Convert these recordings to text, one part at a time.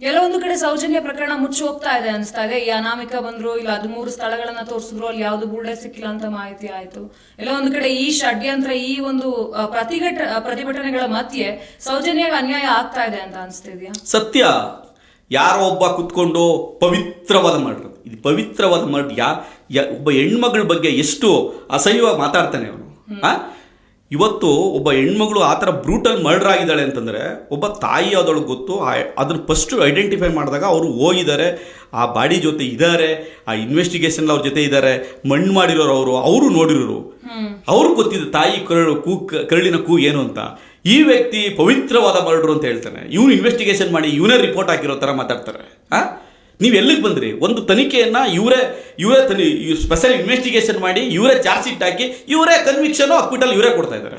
ಎಲ್ಲೋ ಒಂದು ಕಡೆ ಸೌಜನ್ಯ ಪ್ರಕರಣ ಮುಚ್ಚಿ ಹೋಗ್ತಾ ಇದೆ ಅನಿಸ್ತಾ ಇದೆ. ಈ ಅನಾಮಿಕ ಬಂದ್ರು ಇಲ್ಲ ಹದಿಮೂರು ಸ್ಥಳಗಳನ್ನ ತೋರಿಸಿದ್ರು ಅಲ್ಲಿ ಯಾವ್ದು ಬುಲ್ಡೆ ಸಿಕ್ಕಿಲ್ಲ ಅಂತ ಮಾಹಿತಿ ಆಯ್ತು. ಎಲ್ಲ ಒಂದು ಕಡೆ ಈ ಷಡ್ಯಂತ್ರ ಈ ಒಂದು ಪ್ರತಿಘಟ ಪ್ರತಿಭಟನೆಗಳ ಮಧ್ಯೆ ಸೌಜನ್ಯ ಅನ್ಯಾಯ ಆಗ್ತಾ ಇದೆ ಅಂತ ಅನಿಸ್ತಿದ್ಯಾ ಸತ್ಯ. ಯಾರೋ ಒಬ್ಬ ಕುತ್ಕೊಂಡು ಪವಿತ್ರವಾದ ಮಾಡ್ರು ಇದು ಪವಿತ್ರವಾದ ಮರ್ಡ್ ಯಾ ಒಬ್ಬ ಹೆಣ್ಮಗಳ ಬಗ್ಗೆ ಎಷ್ಟು ಅಸಹ್ಯವಾಗಿ ಮಾತಾಡ್ತಾನೆ ಅವನು. ಇವತ್ತು ಒಬ್ಬ ಹೆಣ್ಮಗಳು ಆ ಥರ ಬ್ರೂಟಲ್ ಮರ್ಡರ್ ಆಗಿದ್ದಾಳೆ ಅಂತಂದರೆ ಒಬ್ಬ ತಾಯಿ ಅದೊಳಗೆ ಗೊತ್ತು ಅದನ್ನು ಫಸ್ಟು ಐಡೆಂಟಿಫೈ ಮಾಡಿದಾಗ ಅವರು ಹೋಗಿದ್ದಾರೆ ಆ ಬಾಡಿ ಜೊತೆ ಇದ್ದಾರೆ ಆ ಇನ್ವೆಸ್ಟಿಗೇಷನ್ ಅವ್ರ ಜೊತೆ ಇದ್ದಾರೆ ಮಣ್ಣು ಮಾಡಿರೋರು ಅವರು ಅವರು ನೋಡಿರೋರು. ಅವ್ರು ಗೊತ್ತಿದೆ ತಾಯಿ ಕರಳು ಕೂ ಕರಳಿನ ಕೂ ಏನು ಅಂತ. ಈ ವ್ಯಕ್ತಿ ಪವಿತ್ರವಾದ ಮರ್ಡರ್ ಅಂತ ಹೇಳ್ತಾನೆ. ಇವನು ಇನ್ವೆಸ್ಟಿಗೇಷನ್ ಮಾಡಿ ಇವನೇ ರಿಪೋರ್ಟ್ ಹಾಕಿರೋ ಥರ ಮಾತಾಡ್ತಾರೆ. ಆ? ನೀವು ಎಲ್ಲಿಗೆ ಬಂದ್ರಿ? ಒಂದು ತನಿಖೆಯನ್ನ ಇವರೇ ಇವರೇ ತನಿ ಸ್ಪೆಷಲ್ ಇನ್ವೆಸ್ಟಿಗೇಷನ್ ಮಾಡಿ ಇವರೇ ಚಾರ್ಜ್ ಶೀಟ್ ಹಾಕಿ ಇವರೇ ಕನ್ವಿಕ್ಷನ್ ಹಾಸ್ಪಿಟಲ್ ಇವರೇ ಕೊಡ್ತಾ ಇದ್ದಾರೆ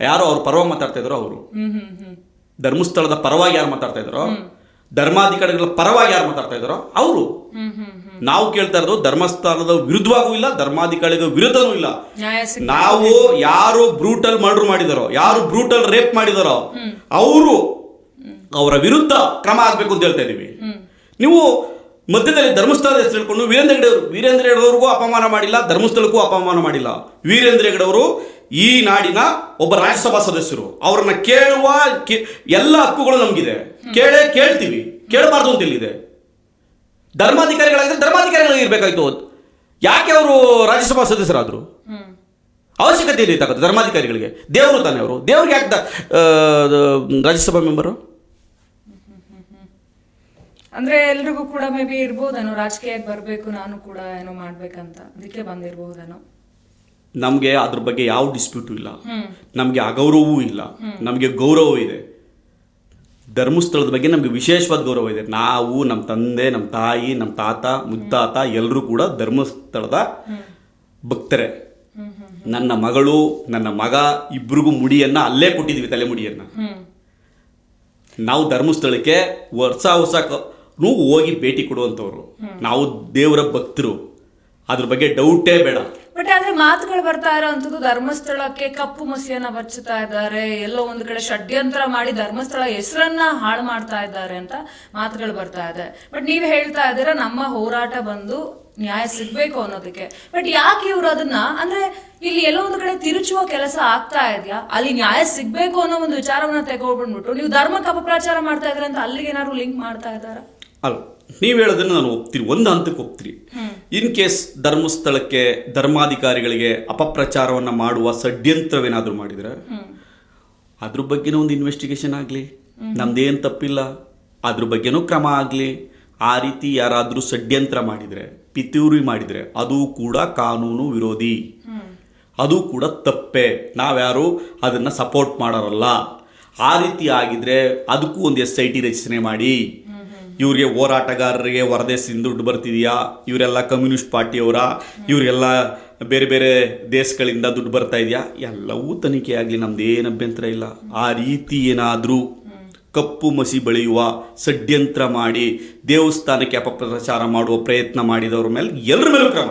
ಯಾರು? ಅವ್ರ ಪರವಾಗಿ ಮಾತಾಡ್ತಾ ಇದ್ರು ಅವರು. ಧರ್ಮಸ್ಥಳದ ಪರವಾಗಿ ಯಾರು ಮಾತಾಡ್ತಾ ಇದ್ರು ಧರ್ಮಾಧಿಕಾರಿಗಳ ಪರವಾಗಿ ಯಾರು ಮಾತಾಡ್ತಾ ಇದ್ದಾರೋ ಅವರು. ನಾವು ಕೇಳ್ತಾ ಇರೋದು ಧರ್ಮಸ್ಥಳದ ವಿರುದ್ಧವಾಗೂ ಇಲ್ಲ ಧರ್ಮಾಧಿಕಾರಿಗಳ ವಿರುದ್ಧನೂ ಇಲ್ಲ. ನಾವು ಯಾರು ಬ್ರೂಟಲ್ ಮರ್ಡರ್ ಮಾಡಿದಾರೋ ಯಾರು ಬ್ರೂಟಲ್ ರೇಪ್ ಮಾಡಿದಾರೋ ಅವರು ಅವರ ವಿರುದ್ಧ ಕ್ರಮ ಆಗ್ಬೇಕು ಅಂತ ಹೇಳ್ತಾ ಇದೀವಿ. ನೀವು ಮಧ್ಯದಲ್ಲಿ ಧರ್ಮಸ್ಥಳದ ಹೆಸರು ಹೇಳ್ಕೊಂಡು ವೀರೇಂದ್ರ ಹೆಗಡೆ ಅವರು ವೀರೇಂದ್ರ ಹೆಗಡೆಯವ್ರಿಗೂ ಅಪಮಾನ ಮಾಡಿಲ್ಲ, ಧರ್ಮಸ್ಥಳಕ್ಕೂ ಅಪಮಾನ ಮಾಡಿಲ್ಲ. ವೀರೇಂದ್ರ ಹೆಗಡೆಯವರು ಈ ನಾಡಿನ ಒಬ್ಬ ರಾಜ್ಯಸಭಾ ಸದಸ್ಯರು. ಅವರನ್ನ ಕೇಳುವ ಎಲ್ಲ ಹಕ್ಕುಗಳು ನಮಗಿದೆ. ಕೇಳೇ ಕೇಳ್ತೀವಿ. ಕೇಳಬಾರ್ದು ಅಂತ ಇಲ್ಲಿದೆ ಧರ್ಮಾಧಿಕಾರಿಗಳಾಗಿದ್ರೆ ಧರ್ಮಾಧಿಕಾರಿಗಳಾಗಿರ್ಬೇಕಾಯ್ತು ಯಾಕೆ ಅವರು ರಾಜ್ಯಸಭಾ ಸದಸ್ಯರಾದರು? ಅವಶ್ಯಕತೆ ಇದೆ ಧರ್ಮಾಧಿಕಾರಿಗಳಿಗೆ. ದೇವರು ತಾನೇ ಅವರು. ದೇವ್ರಿಗೆ ಯಾಕೆ ರಾಜ್ಯಸಭಾ ಮೆಂಬರು? ಅಂದ್ರೆ ಎಲ್ರಿಗೂ ಕೂಡ ಮೇ ಬಿ ಇರ್ಬೋದೇನೋ ರಾಜಕೀಯಕ್ಕೆ ಬರಬೇಕು ನಾನು ಕೂಡ ಏನೋ ಮಾಡ್ಬೇಕಂತ. ಅದಕ್ಕೆ ಬಂದಿರ್ಬೋದೇನೋ. ನಮಗೆ ಅದ್ರ ಬಗ್ಗೆ ಯಾವ ಡಿಸ್ಪ್ಯೂಟು ಇಲ್ಲ. ನಮಗೆ ಅಗೌರವವೂ ಇಲ್ಲ. ನಮಗೆ ಗೌರವ ಇದೆ. ಧರ್ಮಸ್ಥಳದ ಬಗ್ಗೆ ನಮಗೆ ವಿಶೇಷವಾದ ಗೌರವ ಇದೆ. ನಾವು ನಮ್ಮ ತಂದೆ ನಮ್ಮ ತಾಯಿ ನಮ್ಮ ತಾತ ಮುದ್ದಾತ ಎಲ್ಲರೂ ಕೂಡ ಧರ್ಮಸ್ಥಳದ ಭಕ್ತರೆ. ನನ್ನ ಮಗಳು ನನ್ನ ಮಗ ಇಬ್ರಿಗೂ ಮುಡಿಯನ್ನ ಅಲ್ಲೇ ಕೊಟ್ಟಿದ್ವಿ ತಲೆಮುಡಿಯನ್ನ. ನಾವು ಧರ್ಮಸ್ಥಳಕ್ಕೆ ವರ್ಷ ವರ್ಷ ನಾವು ಹೋಗಿ ಭೇಟಿ ಕೊಡುವಂಥವ್ರು. ನಾವು ದೇವರ ಭಕ್ತರು. ಅದ್ರ ಬಗ್ಗೆ ಡೌಟೇ ಬೇಡ. ಬಟ್ ಆದ್ರೆ ಮಾತುಗಳು ಬರ್ತಾ ಇರೋಂಥದ್ದು ಧರ್ಮಸ್ಥಳಕ್ಕೆ ಕಪ್ಪು ಮಸಿಯನ್ನ ಬಚ್ಚುತ್ತಾ ಇದ್ದಾರೆ, ಎಲ್ಲೋ ಒಂದು ಕಡೆ ಷಡ್ಯಂತ್ರ ಮಾಡಿ ಧರ್ಮಸ್ಥಳ ಹೆಸರನ್ನ ಹಾಳು ಮಾಡ್ತಾ ಇದ್ದಾರೆ ಅಂತ ಮಾತುಗಳು ಬರ್ತಾ ಇದೆ. ಬಟ್ ನೀವ್ ಹೇಳ್ತಾ ಇದ್ದೀರಾ ನಮ್ಮ ಹೋರಾಟ ಬಂದು ನ್ಯಾಯ ಸಿಗ್ಬೇಕು ಅನ್ನೋದಕ್ಕೆ. ಬಟ್ ಯಾಕೆ ಇವ್ರು ಅದನ್ನ, ಅಂದ್ರೆ ಇಲ್ಲಿ ಎಲ್ಲೋ ಒಂದು ಕಡೆ ತಿರುಚುವ ಕೆಲಸ ಆಗ್ತಾ ಇದೆಯಾ? ಅಲ್ಲಿ ನ್ಯಾಯ ಸಿಗ್ಬೇಕು ಅನ್ನೋ ಒಂದು ವಿಚಾರವನ್ನ ತಗೊಂಡ್ಬಿಟ್ಬಿಟ್ಟು ನೀವು ಧರ್ಮಕ್ಕೆ ಅಪಪ್ರಚಾರ ಮಾಡ್ತಾ ಇದ್ರೆ ಅಂತ ಅಲ್ಲಿಗೆ ಏನಾದ್ರು ಲಿಂಕ್ ಮಾಡ್ತಾ ಇದ್ದಾರಾ? ಅಲ್ಲ ನೀವು ಹೇಳೋದನ್ನು ನಾನು ಒಪ್ತೀನಿ ಒಂದು ಹಂತಕ್ಕೆ ಒಪ್ತೀನಿ. ಇನ್ ಕೇಸ್ ಧರ್ಮಸ್ಥಳಕ್ಕೆ ಧರ್ಮಾಧಿಕಾರಿಗಳಿಗೆ ಅಪಪ್ರಚಾರವನ್ನು ಮಾಡುವ ಷಡ್ಯಂತ್ರವೇನಾದರೂ ಮಾಡಿದರೆ ಅದ್ರ ಬಗ್ಗೆನೂ ಒಂದು ಇನ್ವೆಸ್ಟಿಗೇಷನ್ ಆಗಲಿ ನಮ್ದೇನು ತಪ್ಪಿಲ್ಲ ಅದ್ರ ಬಗ್ಗೆನೂ ಕ್ರಮ ಆಗಲಿ ಆ ರೀತಿ ಯಾರಾದರೂ ಷಡ್ಯಂತ್ರ ಮಾಡಿದರೆ ಪಿತೂರಿ ಮಾಡಿದರೆ ಅದು ಕೂಡ ಕಾನೂನು ವಿರೋಧಿ. ಅದು ಕೂಡ ತಪ್ಪೆ. ನಾವ್ಯಾರು ಅದನ್ನು ಸಪೋರ್ಟ್ ಮಾಡೋರಲ್ಲ. ಆ ರೀತಿ ಆಗಿದ್ರೆ ಅದಕ್ಕೂ ಒಂದು ಎಸ್ ಐ ಟಿ ರಚನೆ ಮಾಡಿ. ಇವ್ರಿಗೆ ಹೋರಾಟಗಾರರಿಗೆ ಹೊರದೇಶದಿಂದ ದುಡ್ಡು ಬರ್ತಿದೆಯಾ? ಇವರೆಲ್ಲ ಕಮ್ಯುನಿಸ್ಟ್ ಪಾರ್ಟಿಯವರ? ಇವರೆಲ್ಲ ಬೇರೆ ಬೇರೆ ದೇಶಗಳಿಂದ ದುಡ್ಡು ಬರ್ತಾ ಇದೆಯಾ? ಎಲ್ಲವೂ ತನಿಖೆ ಆಗಲಿ, ನಮ್ದು ಏನು ಅಭ್ಯಂತರ ಇಲ್ಲ. ಆ ರೀತಿ ಏನಾದರೂ ಕಪ್ಪು ಮಸಿ ಬೆಳೆಯುವ, ಷಡ್ಯಂತ್ರ ಮಾಡಿ ದೇವಸ್ಥಾನಕ್ಕೆ ಅಪಪ್ರಚಾರ ಮಾಡುವ ಪ್ರಯತ್ನ ಮಾಡಿದವ್ರ ಮೇಲೆ ಎಲ್ಲರ ಮೇಲೂ ಕ್ರಮ.